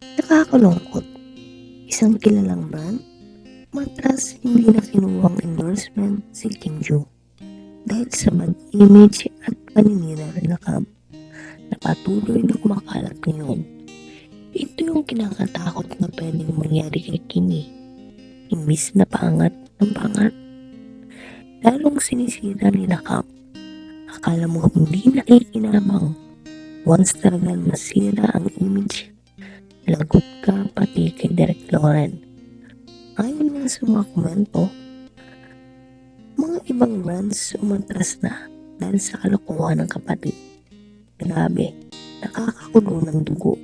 Nakakalungkot. Isang kilalang brand, matras hindi na kinuwang endorsement si Kim Joo dahil sa bad image at paninira na Cam na patuloy kumakalat ngayon. Ito yung kinakatakot na pwedeng mangyari kay Kimi. Imbis na paangat ng pangat. Lalong sinisira nila Cam. Akala mo hindi na ikinamang. Once talaga masira ang image, lagot ka pati kay Derek Lauren. Ayon nga sa mga komento, mga ibang brands umatras na dahil sa kalokohan ng kapatid. Grabe, nakakakulo ng dugo.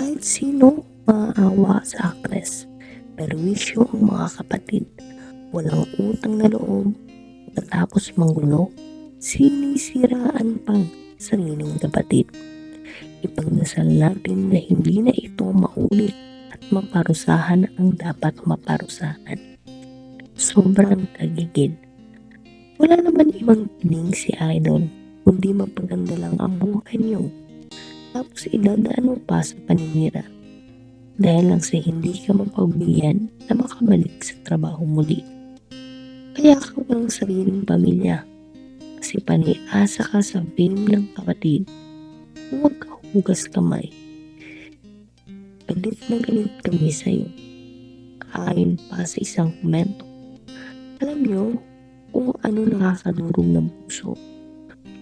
Kahit sino maaawa sa actress. Pero wisyo ang mga kapatid. Walang utang na loob. Pagkatapos manggulo, sinisiraan pa sariling kapatid. Ipagdasal natin na hindi na ito maulit at maparusahan ang dapat maparusahan. Sobrang kagigid. Wala naman ibang piling si Idol, kundi mapaganda lang ang buhay niyo. Tapos idadaan mo pa sa paninira. Dahil lang sa hindi ka mapagbigyan na makabalik sa trabaho muli. Kaya ka walang sariling pamilya. Kasi paniasa ka sa fame ng kapatid. Huwag ka hugas kamay. Galit na galit kami sa'yo. Ayon pa sa isang komento. Alam nyo, kung ano nakakadurog ng puso.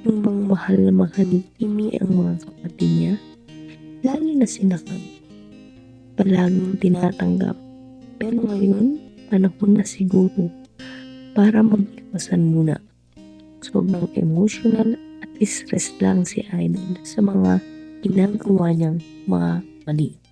Yung bang mahal na mahal ni Kimi ang mga kapatid niya, lalo na sinakam. Palaging tinatanggap. Pero ngayon, panahon na siguro para mag-iwasan muna. Sobrang emotional stress lang si Idol sa mga ginagawa niyang mga mali.